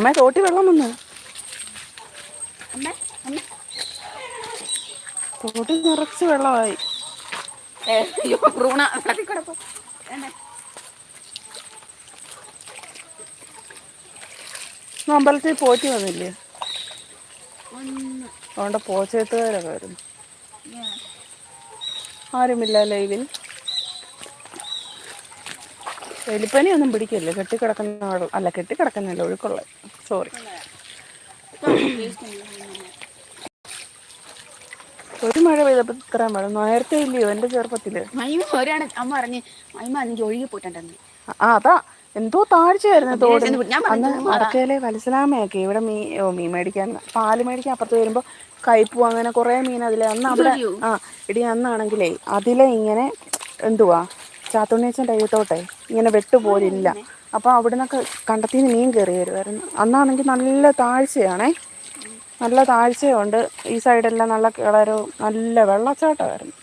അമ്മ തോട്ടി വെള്ളം വന്നു? തോട്ടി നിറച്ച് വെള്ളമായി. അമ്പലത്തിൽ പോറ്റി വന്നില്ലേ? അതുകൊണ്ട് പോച്ചേത്തുകാരൊക്കെ വരുന്നു. ആരുമില്ല ലൈവിൽ. എലിപ്പനി ഒന്നും പിടിക്കില്ല. കെട്ടിക്കിടക്കുന്ന അല്ല കെട്ടിക്കിടക്കുന്നല്ല ഒഴുക്കുള്ള. സോറി ഒരു മഴ പെയ്തപ്പോ ഇത്ര മഴ. നേരത്തെ ഇല്ലയോ എന്റെ ചെറുപ്പത്തിൽ? മൈമ ഒരാണ് അമ്മ പറഞ്ഞ് മൈമ അന്നെങ്കിൽ ഒഴുകി പോയിട്ടുണ്ടെന്ന്. ആ അതാ. എന്തോ താഴ്ചയായിരുന്നു തോട് അന്ന് അടക്കയിലെ വലസലാമയൊക്കെ ഇവിടെ മീ ഓ മീൻ മേടിക്കാൻ പാൽ മേടിക്കാൻ അപ്പുറത്ത് വരുമ്പോൾ കയ്പും അങ്ങനെ കുറേ മീൻ അതിലെ. അന്ന് അവിടെ? ആ ഇടി അന്നാണെങ്കിലേ അതിലെ ഇങ്ങനെ എന്തുവാ? ചാത്തുണ്ണിയച്ചൻ അയ്യത്തോട്ടെ. ഇങ്ങനെ വെട്ടുപോലില്ല. അപ്പോൾ അവിടെ നിന്നൊക്കെ കണ്ടത്തിൽ നിന്ന് മീൻ കയറി വരുമായിരുന്നു അന്നാണെങ്കിൽ നല്ല താഴ്ചയാണേ. നല്ല താഴ്ചയുണ്ട്. ഈ സൈഡെല്ലാം നല്ല കിളരവും നല്ല വെള്ളച്ചാട്ടമായിരുന്നു.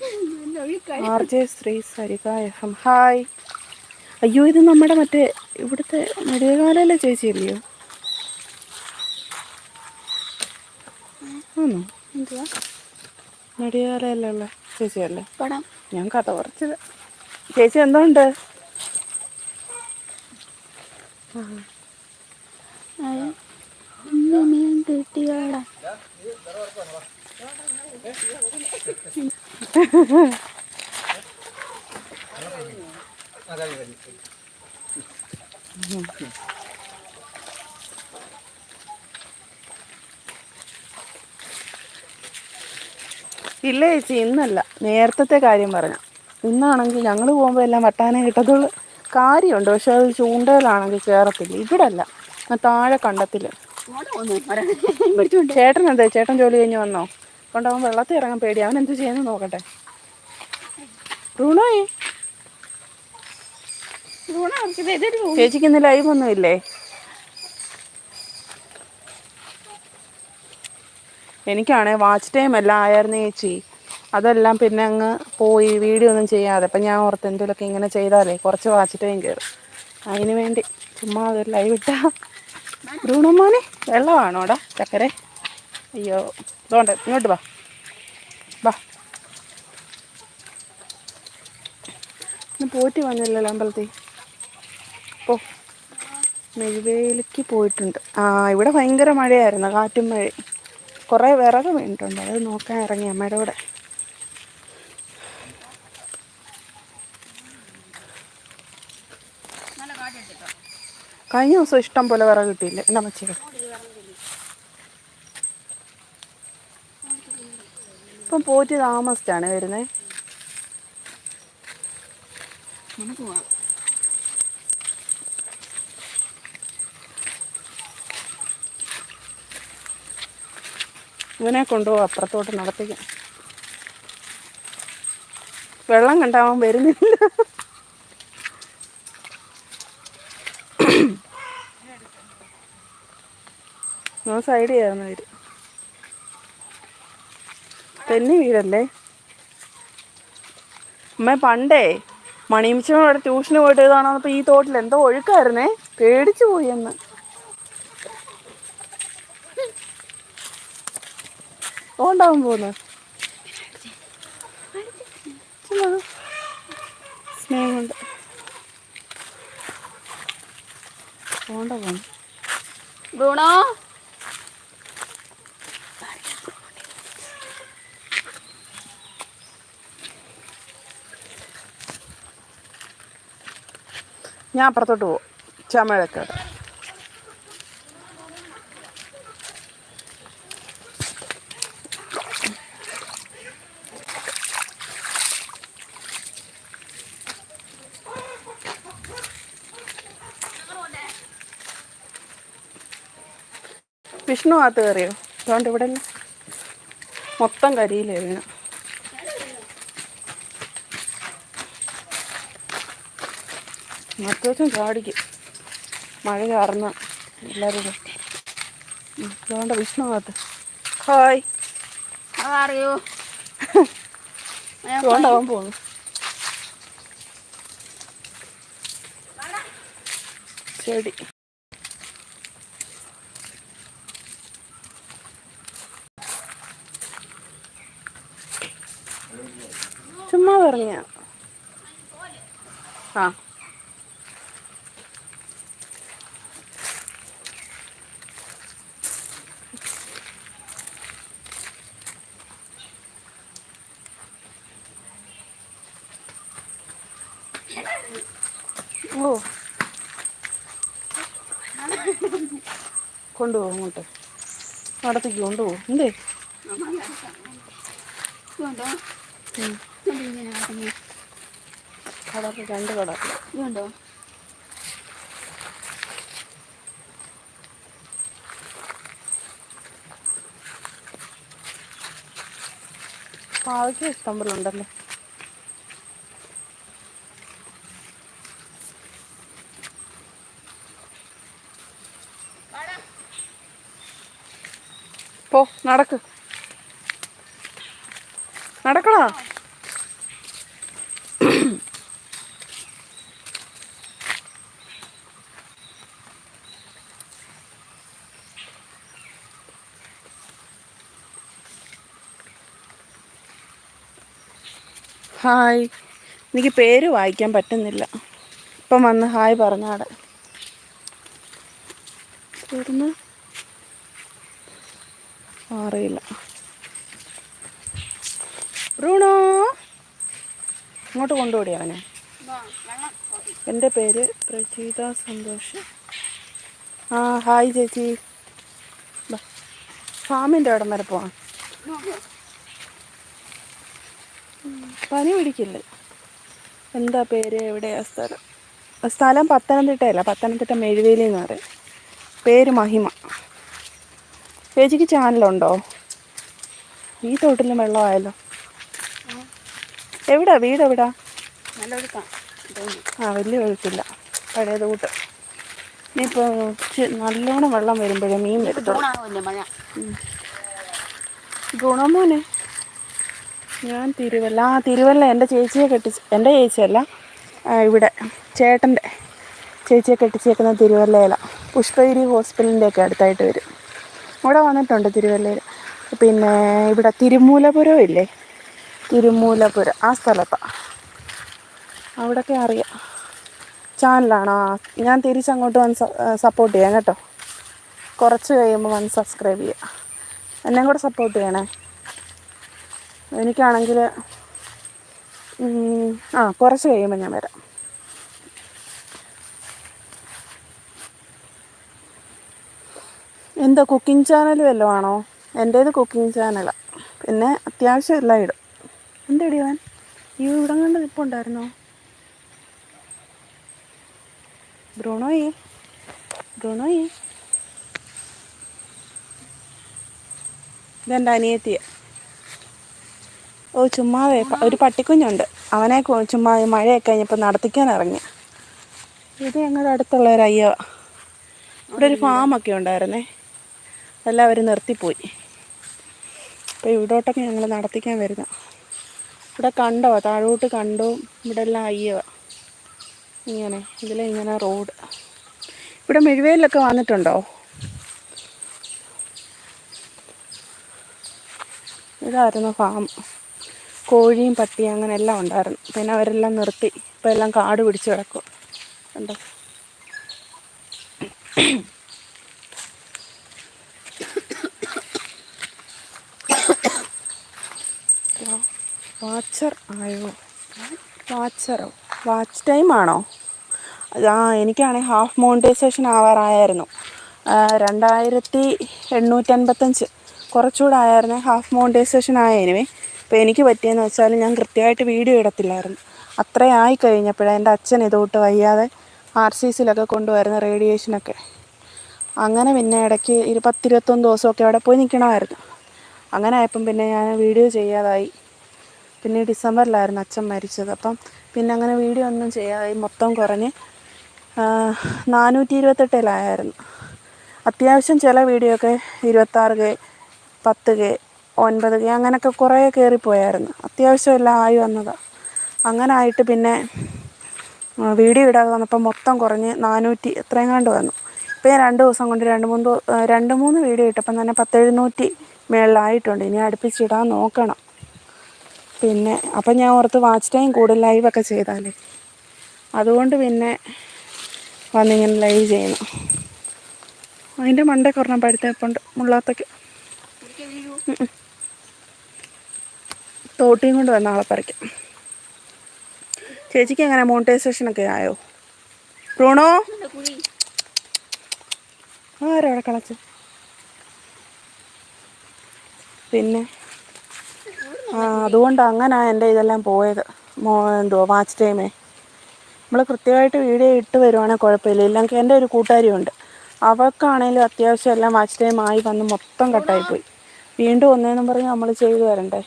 R J Sree Sarika F M. Hi. അയ്യോ ഇത് നമ്മുടെ മറ്റേ ഇവിടുത്തെ നെടുകാലയിലെ ചേച്ചിയല്ലയോ? ആണോ എന്തുവാ? ചേച്ചിയല്ലേ? ഞാൻ കഥ കുറച്ചത് ചേച്ചി എന്തുണ്ട്? ഇല്ല ചേച്ചി ഇന്നല്ല. നേരത്തെ കാര്യം പറഞ്ഞു. ഇന്നാണെങ്കിൽ ഞങ്ങൾ പോകുമ്പോൾ എല്ലാം വട്ടാനേ കിട്ടത്തുള്ളൂ. കാര്യമുണ്ട്. പക്ഷെ അത് ചൂണ്ടയിലാണെങ്കിൽ കയറത്തില്ല ഇവിടെ അല്ല താഴെ കണ്ടത്തിൽ. ചേട്ടൻ എന്താ? ചേട്ടൻ ജോലി കഴിഞ്ഞ് വന്നോ? കൊണ്ടവൻ വെള്ളത്തിൽ ഇറങ്ങാൻ പേടി. അവൻ എന്ത് ചെയ്യുന്നു നോക്കട്ടെ. റൂണോയി ചേച്ചിക്കുന്ന ചേച്ചിക്ക് ഇന്ന് ലൈവ് ഒന്നും ഇല്ലേ? എനിക്കാണേ വാച്ച് ടൈം എല്ലാം ആയിരുന്നു ചേച്ചി? അതെല്ലാം പിന്നെ അങ്ങ് പോയി വീഡിയോ ഒന്നും ചെയ്യാതെ. അപ്പം ഞാൻ ഓർത്ത് എന്തെങ്കിലുമൊക്കെ ഇങ്ങനെ ചെയ്താലേ കുറച്ച് വാച്ച് കയറും അതിന് വേണ്ടി ചുമ്മാ അതൊരു ലൈവ് ഇട്ടാ. ബ്രൂണമ്മോനെ വെള്ളമാണോടാ ചക്കരെ? അയ്യോ അതുകൊണ്ട് ഇങ്ങോട്ട് വാ. വാ. ഇന്ന് പോയിട്ട് വന്നില്ലല്ലോ അമ്പലത്തിൽ. പോ. നെയ്വേലിക്ക് പോയിട്ടുണ്ട്. ആ ഇവിടെ ഭയങ്കര മഴയായിരുന്നു കാറ്റും മഴയും. കുറേ വിറക് വീണിട്ടുണ്ട് അത് നോക്കാൻ ഇറങ്ങി അമ്മയുടെ കൂടെ. കഴിഞ്ഞ ദിവസം ഇഷ്ടം പോലെ വിറക് കിട്ടിയില്ല? എന്നാ മച്ചിയുടെ ഇപ്പം പോറ്റി താമസിച്ചാണ് വരുന്നത് നമുക്ക് ഇവനെ കൊണ്ടുപോകും അപ്പുറത്തോട്ട് നടത്തിക്കാം വെള്ളം കണ്ടാവാൻ വരുന്നില്ല. സൈഡ് ചെയ്യാന്ന് വരും തെന്നി വീടല്ലേ അമ്മ പണ്ടേ മണിയമിച്ചോട് അവിടെ ട്യൂഷന് പോയിട്ട് കാണാന്നപ്പോ ഈ തോട്ടിൽ എന്തോ ഒഴുക്കായിരുന്നേ? പേടിച്ചു പോയി എന്ന് ഓണ്ടാവും പോകുന്നു സ്നേഹമുണ്ട്. ഓണ്ടാവും പോണം ഞാൻ അപ്പുറത്തോട്ട് പോകും ചമഴൊക്കെ വിഷ്ണു അകത്ത് കയറിയോ? അതുകൊണ്ട് ഇവിടെ മൊത്തം കരിയിലേ വീണ് മറ്റോസം ചാടിക്കും. മഴ ചാർന്ന എല്ലാവരും അതുകൊണ്ട് വിഷ്ണുവാത്ത്. ഹായ്. അതറിയോ ചൂണ്ടാവാൻ പോകുന്നു ചെടി. ചുമ്മാ പറഞ്ഞ. ആ. ഓ. കൊണ്ടുപോകും അങ്ങോട്ട്. നടത്തേക്ക് കൊണ്ടുപോകും. എന്തേ? കടപ്പ് രണ്ട് കടപ്പ് പാവയ്ക്ക ഇഷ്ടം പോലെ ഉണ്ടല്ലോ. പോ നടക്ക്. നടക്കടാ ഹായ്. എനിക്ക് പേര് വായിക്കാൻ പറ്റുന്നില്ല. ഇപ്പം വന്ന് ഹായ് പറഞ്ഞാടെ. തീർന്ന് അറിയില്ല. ബ്രൂണോ? ഇങ്ങോട്ട് കൊണ്ടുപോടി അവനെ. എന്റെ പേര് പ്രജീത സന്തോഷ്. ആ ഹായ് ചേച്ചി. ഫാമിന്റെ അവിടം വരെ പോവാം. പനി പിടിക്കില്ലേ? എന്താ പേര്? എവിടെയാ സ്ഥലം? സ്ഥലം പത്തനംതിട്ടയല്ല. പത്തനംതിട്ട മെഴുവേലി എന്ന് പറയും പേര് മഹിമ. ചേച്ചിക്ക് ചാനലുണ്ടോ? ഈ തോട്ടിലും വെള്ളമായല്ലോ എവിടാ? വീട് എവിടാ? ആ വലിയ ഒഴുക്കില്ല. പഴയത് കൂട്ട്. ഇനിയിപ്പോൾ നല്ലോണം വെള്ളം വരുമ്പോഴേ മീൻ വരത്തുള്ളൂ. ഗുണമോനെ ഞാൻ തിരുവല്ല ആ തിരുവല്ല എന്റെ ചേച്ചിയെ കെട്ടിച്ച് എന്റെ ചേച്ചിയല്ല. ഇവിടെ. ചേട്ടന്റെ ചേച്ചിയെ കെട്ടിച്ചേക്കുന്ന തിരുവല്ലയില. പുഷ്പഗിരി ഹോസ്പിറ്റലിന്റെയൊക്കെ അടുത്തായിട്ട് വരും. ഇവിടെ വന്നിട്ടുണ്ട് തിരുവല്ലയിൽ. പിന്നെ ഇവിടെ തിരുമൂലപുരം ഇല്ലേ? തിരുമൂലപുരം ആ സ്ഥലത്താണ് അവിടെയൊക്കെ അറിയാം. ചാനലാണോ? ഞാൻ തിരിച്ചങ്ങോട്ട് വന്ന് സപ്പോർട്ട് ചെയ്യാം കേട്ടോ. കുറച്ച് കഴിയുമ്പോൾ വന്ന് സബ്സ്ക്രൈബ് ചെയ്യാം. എന്നെ കൂടെ സപ്പോർട്ട് ചെയ്യണേ? എനിക്കാണെങ്കിൽ ആ കുറച്ച് കഴിയുമ്പോൾ ഞാൻ വരാം. എന്താ കുക്കിംഗ് ചാനൽ വല്ലതും ആണോ എന്റേത് കുക്കിംഗ് ചാനലാണ് പിന്നെ അത്യാവശ്യം എല്ലാം ഇടും. എന്താ അവൻ? ഈ ഇവിടെ കണ്ട് നിൽപ്പുണ്ടായിരുന്നോ ബ്രൂണോയേ? ബ്രൂണോയേ? ഇതെന്റെ അനിയത്തിയ. ഓ ചുമ്മാതെ ഒരു പട്ടിക്കുഞ്ഞുണ്ട്. അവനെ ചുമ്മാ മഴയൊക്കെ കഴിഞ്ഞപ്പോൾ നടത്തിക്കാൻ ഇറങ്ങി. ഇത് ഞങ്ങളുടെ അടുത്തുള്ള ഒരു അയ്യോ ഇവിടെ ഒരു ഫാമൊക്കെ ഉണ്ടായിരുന്നേ. എല്ലാം അവർ നിർത്തിപ്പോയി. അപ്പോൾ ഇവിടോട്ടൊക്കെ ഞങ്ങൾ നടത്തിക്കാൻ വരുന്ന. ഇവിടെ കണ്ടോ താഴോട്ട് കണ്ടോ. ഇവിടെ എല്ലാം അയ്യവ. ഇങ്ങനെ ഇതിലെ ഇങ്ങനെ റോഡ്. ഇവിടെ മെഴുവേലൊക്കെ വന്നിട്ടുണ്ടോ? ഇതായിരുന്നു ഫാം. കോഴിയും പട്ടിയും അങ്ങനെ എല്ലാം ഉണ്ടായിരുന്നു. പിന്നെ അവരെല്ലാം നിർത്തി. ഇപ്പം എല്ലാം കാട് പിടിച്ച് കിടക്കും കണ്ടോ? വാച്ചർ ആയോ? വാച്ചറോ? വാച്ച് ടൈം ആണോ? ആ എനിക്കാണെങ്കിൽ ഹാഫ് മോണിറ്റൈസേഷൻ ആവാറായിരുന്നു. രണ്ടായിരത്തി എണ്ണൂറ്റൻപത്തഞ്ച്. കുറച്ചുകൂടെ ആയിരുന്നേ ഹാഫ് മോണിറ്റൈസേഷൻ ആയതിനുവേ അപ്പോൾ എനിക്ക് പറ്റിയെന്ന് വെച്ചാൽ ഞാൻ കൃത്യമായിട്ട് വീഡിയോ ഇടത്തില്ലായിരുന്നു. അത്രയായി കഴിഞ്ഞപ്പോഴേ എന്റെ അച്ഛൻ ഇതോട്ട് വയ്യാതെ ആർ സി സിയിലൊക്കെ കൊണ്ടുവരുന്ന റേഡിയേഷനൊക്കെ. അങ്ങനെ പിന്നെ ഇടയ്ക്ക് ഇരു പത്തിരുപത്തൊന്ന് ദിവസമൊക്കെ അവിടെ പോയി നിൽക്കണമായിരുന്നു. അങ്ങനെ ആയപ്പം പിന്നെ ഞാൻ വീഡിയോ ചെയ്യാതായി. പിന്നെ ഡിസംബറിലായിരുന്നു അച്ഛൻ മരിച്ചത്. അപ്പം പിന്നെ അങ്ങനെ വീഡിയോ ഒന്നും ചെയ്യാതെ മൊത്തം കുറഞ്ഞ് നാനൂറ്റി ഇരുപത്തെട്ടിലായിരുന്നു അത്യാവശ്യം ചില വീഡിയോ ഒക്കെ ഇരുപത്താറ് കെ പത്ത് കെ ഒൻപത് കെ അങ്ങനെയൊക്കെ കുറേ കയറിപ്പോയായിരുന്നു. അത്യാവശ്യം എല്ലാം ആയി വന്നതാണ് അങ്ങനെ ആയിട്ട് പിന്നെ വീഡിയോ ഇടാതെ വന്നപ്പോൾ മൊത്തം കുറഞ്ഞ് നാനൂറ്റി എത്രയും കണ്ട് വന്നു. ഇപ്പോൾ ഞാൻ രണ്ട് ദിവസം കൊണ്ട് രണ്ട് മൂന്ന് രണ്ട് മൂന്ന് വീഡിയോ ഇട്ടപ്പം തന്നെ പത്തെഴുന്നൂറ്റി മേളിലായിട്ടുണ്ട്. ഇനി അടുപ്പിച്ചിടാൻ നോക്കണം. പിന്നെ അപ്പം ഞാൻ ഓർത്ത് വാച്ച് ടൈം കൂടുതൽ ലൈവൊക്കെ ചെയ്താലേ. അതുകൊണ്ട് പിന്നെ വന്നിങ്ങനെ ലൈവ് ചെയ്യുന്നു അതിന്റെ മണ്ടേ കുറഞ്ഞ പഴുത്തേപ്പുണ്ട്. മുള്ളാത്തക്ക്. തോട്ടിയും കൊണ്ട് വന്ന ആളെ പറിക്കാം. ചേച്ചിക്ക് എങ്ങനെ മോണിറ്റൈസേഷനൊക്കെ ആയോ? പ്രൂണോ ആരവിടെ കളച്ച് പിന്നെ അതുകൊണ്ട് അങ്ങനെ എന്റെ ഇതെല്ലാം പോയത്. മോ എന്തുവാ വാച്ച് ടൈമേ നമ്മൾ കൃത്യമായിട്ട് വീഡിയോ ഇട്ട് വരുവാണെങ്കിൽ കുഴപ്പമില്ല. ഇല്ലെങ്കിൽ എന്റെ ഒരു കൂട്ടുകാരിയുണ്ട്. അവർക്കാണെങ്കിലും അത്യാവശ്യം എല്ലാം വാച്ച് ടൈം ആയി വന്ന് മൊത്തം കട്ടായിപ്പോയി വീണ്ടും ഒന്നേന്നും പറഞ്ഞ് നമ്മൾ ചെയ്തു വരണ്ടേ.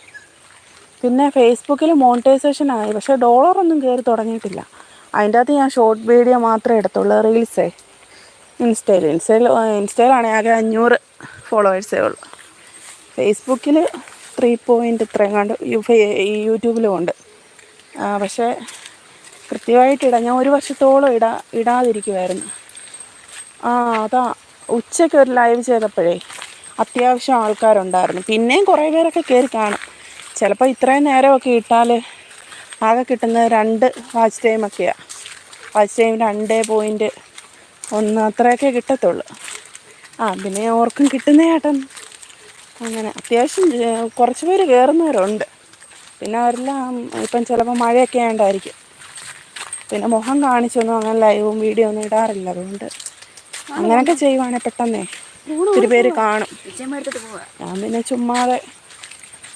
പിന്നെ ഫേസ്ബുക്കിൽ മോണിറ്റൈസേഷൻ ആയി. പക്ഷേ ഡോളറൊന്നും കയറി തുടങ്ങിയിട്ടില്ല. അതിന്റെ അകത്ത് ഞാൻ ഷോർട്ട് വീഡിയോ മാത്രമേ എടുത്തുള്ളൂ. റീൽസേ ഇൻസ്റ്റയിൽ ഇൻസ്റ്റയിൽ ഇൻസ്റ്റയിലാണെങ്കിൽ ആകെ അഞ്ഞൂറ് ഫോളോവേഴ്സേ ഉള്ളൂ. ഫേസ്ബുക്കിൽ ത്രീ പോയിന്റ് ഇത്രയും കണ്ട് യൂട്യൂബിലും ഉണ്ട്. പക്ഷേ കൃത്യമായിട്ട് ഇടാം. ഞാൻ ഒരു വർഷത്തോളം ഇടാ ഇടാതിരിക്കുമായിരുന്നു ആ അതാ ഉച്ചയ്ക്ക് ഒരു ലൈവ് ചെയ്തപ്പോഴേ അത്യാവശ്യം ആൾക്കാരുണ്ടായിരുന്നു. പിന്നെയും കുറേ പേരൊക്കെ കയറി കാണും. ചിലപ്പോൾ ഇത്രയും നേരമൊക്കെ ഇട്ടാൽ ആകെ കിട്ടുന്നത് രണ്ട് വാച്ച് ടൈമൊക്കെയാണ് വാച്ച് ടൈം രണ്ട് പോയിന്റ് ഒന്ന് അത്രയൊക്കെ കിട്ടത്തുള്ളൂ. ആ പിന്നെ ഓർക്കും കിട്ടുന്ന ചേട്ടൻ അങ്ങനെ. അത്യാവശ്യം കുറച്ച് പേര് കയറുന്നവരുണ്ട് പിന്നെ അവരെല്ലാം ഇപ്പം ചിലപ്പോൾ മഴയൊക്കെ ആയതുകൊണ്ടായിരിക്കും പിന്നെ മുഖം കാണിച്ചൊന്നും അങ്ങനെ ലൈവും വീഡിയോ ഒന്നും ഇടാറില്ല. അതുകൊണ്ട് അങ്ങനെയൊക്കെ ചെയ്യുവാണെങ്കിൽ പെട്ടെന്നേ. ഒത്തിരി പേര് കാണും. ഞാൻ പിന്നെ ചുമ്മാതെ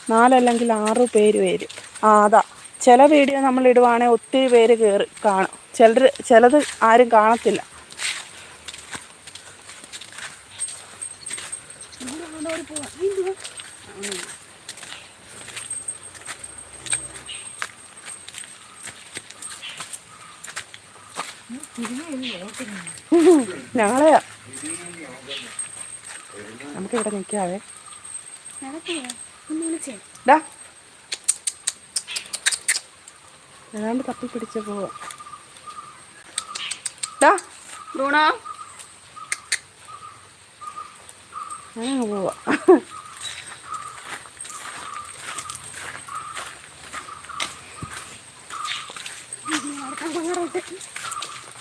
നാലല്ലെങ്കിൽ ആറ് പേര് വരും. ആ അതാ. ചില വീഡിയോ നമ്മൾ ഇടുവാണെങ്കിൽ ഒത്തിരി പേര് കയറി കാണും. ചിലർ ചിലത് ആരും കാണത്തില്ല. ഞങ്ങളെയാ നിൽക്കാവേ നടക്കുക ഒന്ന് വിളിച്ചേ ഡാ ഏതാണ്ട് തപ്പി പിടിച്ച പോവാ. പോവാ.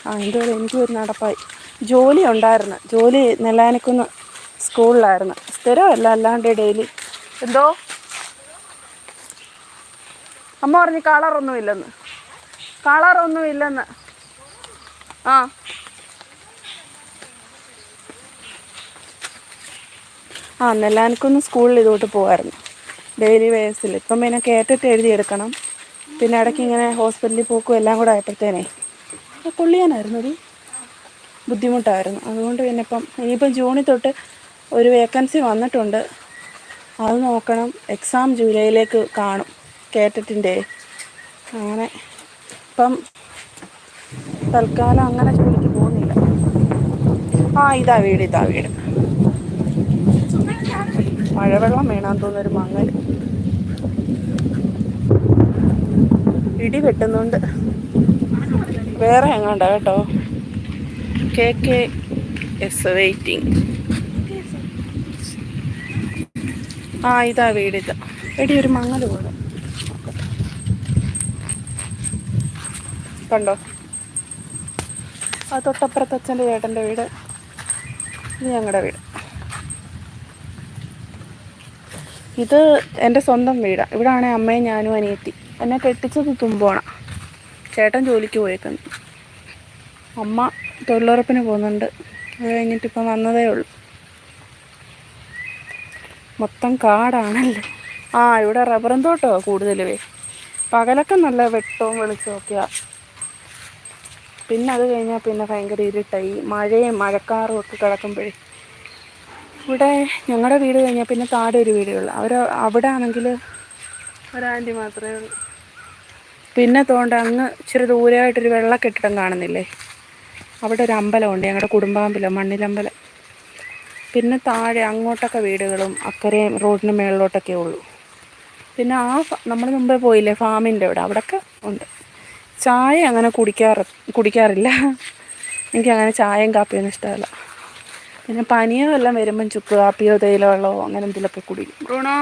ആ എന്തുപോലെ എനിക്ക് ഒരു നടപ്പായി. ജോലി ഉണ്ടായിരുന്നു. ജോലി നെല്ലാനിക്കുന്ന് സ്കൂളിലായിരുന്നു. സ്ഥിരമല്ല അല്ലാണ്ട് ഡെയിലി. എന്തോ? അമ്മ പറഞ്ഞു കളറൊന്നും ഇല്ലെന്ന് കളറൊന്നും ഇല്ലെന്ന് ആ. ആ നെല്ലാനിക്കുന്ന് സ്കൂളിൽ ഇതോട്ട് പോകുമായിരുന്നു ഡെയിലി വേസിൽ ഇപ്പം പിന്നെ കേട്ടിട്ട് എഴുതിയെടുക്കണം. പിന്നെ ഇടയ്ക്ക് ഇങ്ങനെ ഹോസ്പിറ്റലിൽ പോക്കും എല്ലാം കൂടെ ആയപ്പോഴത്തേനേ കൊള്ളിയാനായിരുന്നു ഒരു ബുദ്ധിമുട്ടായിരുന്നു. അതുകൊണ്ട് പിന്നെ ഇപ്പം ഇനിയിപ്പം ജൂണിൽ തൊട്ട് ഒരു വേക്കൻസി വന്നിട്ടുണ്ട്. അത് നോക്കണം. എക്സാം ജൂലൈയിലേക്ക് കാണും കേട്ടിട്ടിന്റെ. അങ്ങനെ. ഇപ്പം തൽക്കാലം അങ്ങനെ ജോലിക്ക് പോകുന്നില്ല. ആ ഇതാ വീട് ഇതാ വീട്. മഴവെള്ളം വേണമെന്ന് തോന്നുന്നൊരു മങ്ങൽ ഇടി വെട്ടുന്നുണ്ട്. വേറെ എങ്ങാണ്ട കേട്ടോ? കെ കെ എസ് വെയിറ്റിംഗ് ആ ഇതാ വീട് ഇതാ. എടി ഒരു മങ്ങൽ പോലെ. കണ്ടോ? ആ തൊട്ടപ്പുറത്ത് അച്ഛന്റെ ചേട്ടന്റെ വീട്. ഇത് ഞങ്ങളുടെ വീട്. ഇത് എന്റെ സ്വന്തം വീടാണ് ഇവിടെ ആണെങ്കിൽ അമ്മയും ഞാനും അനിയത്തി. എന്നെ കെട്ടിച്ചത് തുമ്പോണ ചേട്ടൻ ജോലിക്ക് പോയേക്കുന്നു. അമ്മ തൊഴിലുറപ്പിന് പോകുന്നുണ്ട്. അത് കഴിഞ്ഞിട്ട് ഇപ്പം വന്നതേ ഉള്ളൂ. മൊത്തം കാടാണല്ലേ? ആ ഇവിടെ റബ്ബറും തോട്ടമാണ് കൂടുതലുവേ പകലൊക്കെ നല്ല വെട്ടവും വെളിച്ചവും ഒക്കെയാ. പിന്നെ അത് കഴിഞ്ഞാൽ പിന്നെ ഭയങ്കര ഇരുട്ടായി. മഴയും മഴക്കാറും ഒക്കെ കിടക്കുമ്പോഴേ. ഇവിടെ ഞങ്ങളുടെ വീട് കഴിഞ്ഞാൽ പിന്നെ താഴെ ഒരു വീടേ ഉള്ളൂ. അവർ അവിടെ ആണെങ്കിൽ ഒരാന്റി മാത്രമേ ഉള്ളൂ. പിന്നെ തോണ്ട അങ്ങ് ഇച്ചിരി ദൂരമായിട്ടൊരു വെള്ള കെട്ടിടം കാണുന്നില്ലേ? അവിടെ ഒരു അമ്പലമുണ്ട് ഞങ്ങളുടെ കുടുംബാമ്പലം മണ്ണിലമ്പലം. പിന്നെ താഴെ അങ്ങോട്ടൊക്കെ വീടുകളും അക്കരയും റോഡിന് മേളിലോട്ടൊക്കെ ഉള്ളൂ. പിന്നെ ആ നമ്മൾ മുമ്പേ പോയില്ലേ ഫാമിന്റെ അവിടെ അവിടെയൊക്കെ ഉണ്ട്. ചായ അങ്ങനെ കുടിക്കാറ് കുടിക്കാറില്ല. എനിക്കങ്ങനെ ചായയും കാപ്പിയൊന്നും ഇഷ്ടമല്ല. പിന്നെ പനിയോ എല്ലാം വരുമ്പം ചുക്ക് കാപ്പിയോ തേയില വെള്ളമോ അങ്ങനെ എന്തെങ്കിലുമൊക്കെ കുടിക്കും. ബ്രൂണോ.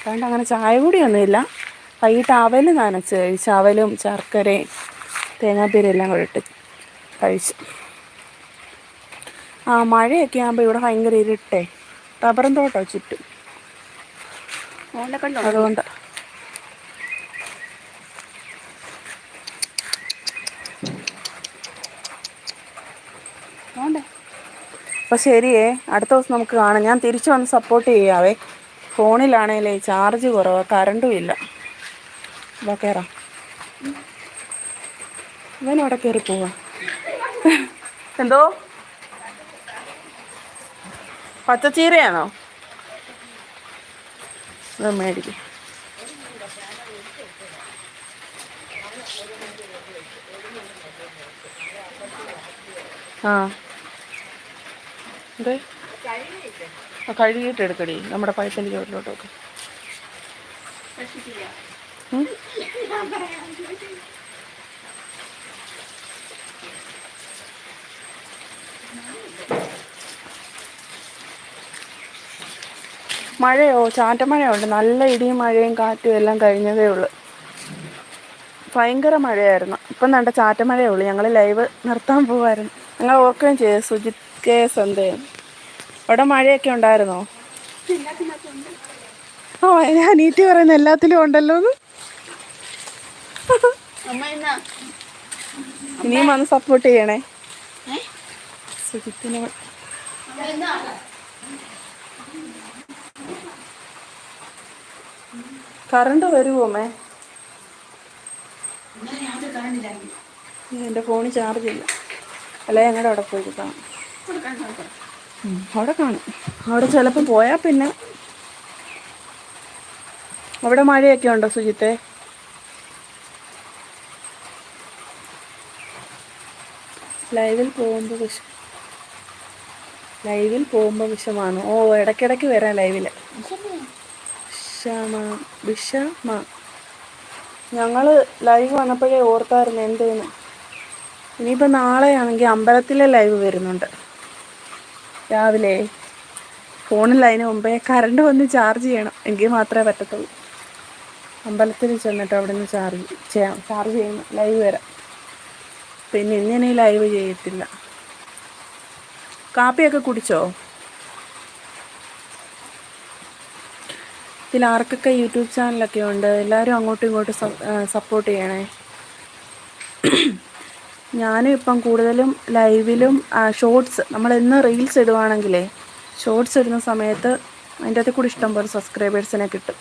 അതുകൊണ്ട് അങ്ങനെ ചായ കൂടിയൊന്നുമില്ല. വൈകിട്ട് അവൽ നനച്ച് കഴിച്ചു അവലും ശർക്കരയും തേങ്ങാപ്പീരും എല്ലാം കൂടെ ഇട്ട് കഴിച്ചു. ആ മഴയൊക്കെ ആകുമ്പോൾ ഇവിടെ ഭയങ്കര ഇരുട്ടേ. റബ്ബറും തോട്ടോ ചുറ്റും. കണ്ടോ അതുകൊണ്ട്. അപ്പോൾ ശരിയേ അടുത്ത ദിവസം നമുക്ക് കാണാം. ഞാൻ തിരിച്ചു വന്ന് സപ്പോർട്ട് ചെയ്യാവേ. ഫോണിലാണേലേ ചാർജ് കുറവാ കറണ്ടും ഇല്ല. വാ കയറാം ഇവൻ അവിടെ കയറി പോവാ. എന്തോ? പച്ചച്ചീരയാണോ? ഇത് മേടിക്കും ആ. കഴുകിയിട്ട് എടുക്കടി. നമ്മുടെ പൈപ്പിന്റെ ചോട്ടിലോട്ടൊക്കെ? മഴയോ? ചാറ്റമഴയുണ്ട് നല്ല ഇടിയും മഴയും കാറ്റും എല്ലാം കഴിഞ്ഞതേ ഉള്ളൂ. ഭയങ്കര മഴയായിരുന്നു. ഇപ്പം ചാറ്റ ചാറ്റമഴയേ ഉള്ളൂ. ഞങ്ങൾ ലൈവ് നിർത്താൻ പോവായിരുന്നു. ഞങ്ങൾ ഓർക്കുകയും ചെയ്തു. സുജിത് കെ സന്ദേഹം അവിടെ മഴയൊക്കെ ഉണ്ടായിരുന്നോ? ഓ ഞാൻ അനീറ്റി പറയുന്ന എല്ലാത്തിലും ഉണ്ടല്ലോ എന്നാ ഇനിയും വന്ന് സപ്പോർട്ട് ചെയ്യണേ? സുജിത്തിനെ കറണ്ട് വരുമോ മേ എന്റെ ഫോണ് കറണ്ടില്ലായിരുന്നു എന്റെ ഫോണിൽ ചാർജ് ഇല്ല. അല്ലെ ഞങ്ങളുടെ അവിടെ പോയി കാണും. അവിടെ കാണും. അവിടെ ചിലപ്പോൾ പോയാൽ പിന്നെ. അവിടെ മഴയൊക്കെ ഉണ്ടോ സുജിത്തെ? ലൈവിൽ പോകുമ്പോൾ വിഷം ലൈവിൽ പോകുമ്പോൾ വിഷമാണ്. ഓ ഇടയ്ക്കിടയ്ക്ക് വരാം ലൈവിൽ വിഷമ വിഷമ. ഞങ്ങൾ ലൈവ് വന്നപ്പോഴേ ഓർത്തായിരുന്നു എന്തേന്ന്. ഇനിയിപ്പോൾ നാളെയാണെങ്കിൽ അമ്പലത്തിലെ ലൈവ് വരുന്നുണ്ട്. രാവിലെ. ഫോണിൽ അതിന് മുമ്പേ കറണ്ട് വന്ന് ചാർജ് ചെയ്യണം. എങ്കിൽ മാത്രമേ പറ്റത്തുള്ളൂ. അമ്പലത്തിൽ ചെന്നിട്ട് അവിടെ നിന്ന് ചാർജ് ചെയ്യാം. ചാർജ് ചെയ്യണം. ലൈവ് വരാം. പിന്നെ ഇങ്ങനെ ലൈവ് ചെയ്യത്തില്ല. കാപ്പിയൊക്കെ കുടിച്ചോ? ഇതിൽ ആർക്കൊക്കെ യൂട്യൂബ് ചാനലൊക്കെ ഉണ്ട്? എല്ലാവരും അങ്ങോട്ടും ഇങ്ങോട്ടും സപ്പോർട്ട് ചെയ്യണേ. ഞാനും ഇപ്പം കൂടുതലും ലൈവിലും ഷോർട്സ് നമ്മൾ എന്ന് റീൽസ് ഇടുവാണെങ്കിലേ ഷോർട്സ് ഇടുന്ന സമയത്ത് അതിന്റെ അകത്ത് കൂടി ഇഷ്ടം പോലെ സബ്സ്ക്രൈബേഴ്സിനെ കിട്ടും.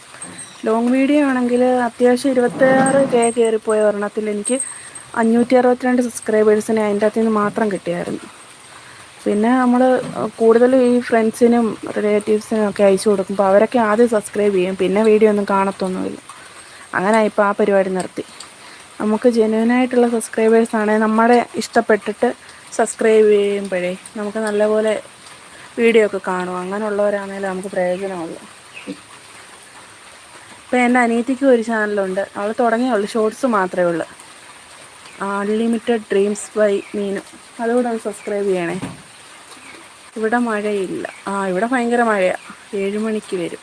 ലോങ് വീഡിയോ ആണെങ്കിൽ അത്യാവശ്യം ഇരുപത്തിയാറ് കെ കയറിപ്പോയ ഒരെണ്ണത്തിൽ എനിക്ക് അഞ്ഞൂറ്റി അറുപത്തിരണ്ട് സബ്സ്ക്രൈബേഴ്സിനെ അതിന്റെ അകത്തു നിന്ന് മാത്രം കിട്ടിയായിരുന്നു. പിന്നെ നമ്മൾ കൂടുതലും ഈ ഫ്രണ്ട്സിനും റിലേറ്റീവ്സിനും ഒക്കെ അയച്ചു കൊടുക്കുമ്പോൾ അവരൊക്കെ ആദ്യം സബ്സ്ക്രൈബ് ചെയ്യും. പിന്നെ വീഡിയോ ഒന്നും കാണത്തൊന്നുമില്ല. അങ്ങനെ ഇപ്പോൾ ആ പരിപാടി നിർത്തി. നമുക്ക് ജെന്യൂനായിട്ടുള്ള സബ്സ്ക്രൈബേഴ്സ് ആണെങ്കിൽ നമ്മുടെ ഇഷ്ടപ്പെട്ടിട്ട് സബ്സ്ക്രൈബ് ചെയ്യുമ്പോഴേ നമുക്ക് നല്ലപോലെ വീഡിയോ ഒക്കെ കാണും. അങ്ങനെയുള്ളവരാണെങ്കിലും നമുക്ക് പ്രയോജനമുള്ളൂ. ഇപ്പം എന്റെ അനിയത്തിക്കും ഒരു ചാനലുണ്ട് അവൾ തുടങ്ങിയുള്ളൂ ഷോർട്സ് മാത്രമേ ഉള്ളൂ. അൺലിമിറ്റഡ് ഡ്രീംസ് ബൈ മീനു അതുകൂടെ ഒന്ന് സബ്സ്ക്രൈബ് ചെയ്യണേ. ഇവിടെ മഴയില്ല. ആ ഇവിടെ ഭയങ്കര മഴയാണ് ഏഴ് മണിക്ക് വരും.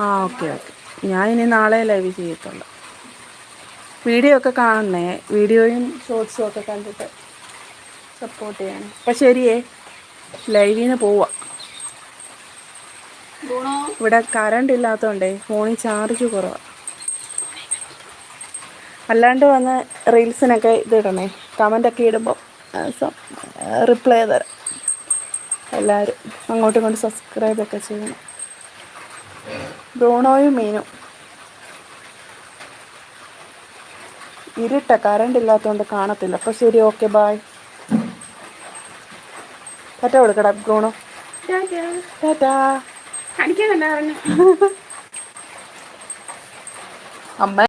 ആ ഓക്കെ ഓക്കെ ഞാൻ ഇനി നാളെ ലൈവ് ചെയ്യത്തുള്ളൂ. വീഡിയോ ഒക്കെ കാണണേ വീഡിയോയും ഷോർട്സും ഒക്കെ കണ്ടിട്ട് സപ്പോർട്ട് ചെയ്യണം. അപ്പം ശരിയേ. ലൈവിന് പോവാം. ഇവിടെ കറണ്ട് ഇല്ലാത്തതുകൊണ്ടേ ഫോണിൽ ചാർജ് കുറവാണ് അല്ലാണ്ട് വന്ന് റീൽസിനൊക്കെ ഇതിടണേ. കമന്റൊക്കെ ഇടുമ്പോൾ റിപ്ലൈ തരാം. എല്ലാവരും അങ്ങോട്ടും ഇങ്ങോട്ടും സബ്സ്ക്രൈബൊക്കെ ചെയ്യണം. ബ്രൂണോയും മീനും. ഇരുട്ട കറണ്ട് ഇല്ലാത്തതുകൊണ്ട് കാണത്തില്ല. അപ്പോൾ ശരി ഓക്കെ ബായ് പറ്റ കൊടുക്കടാ ബ്രൂണോ. ടാറ്റാ. അടിക്കാൻ കണ്ടാ പറഞ്ഞു. അമ്മ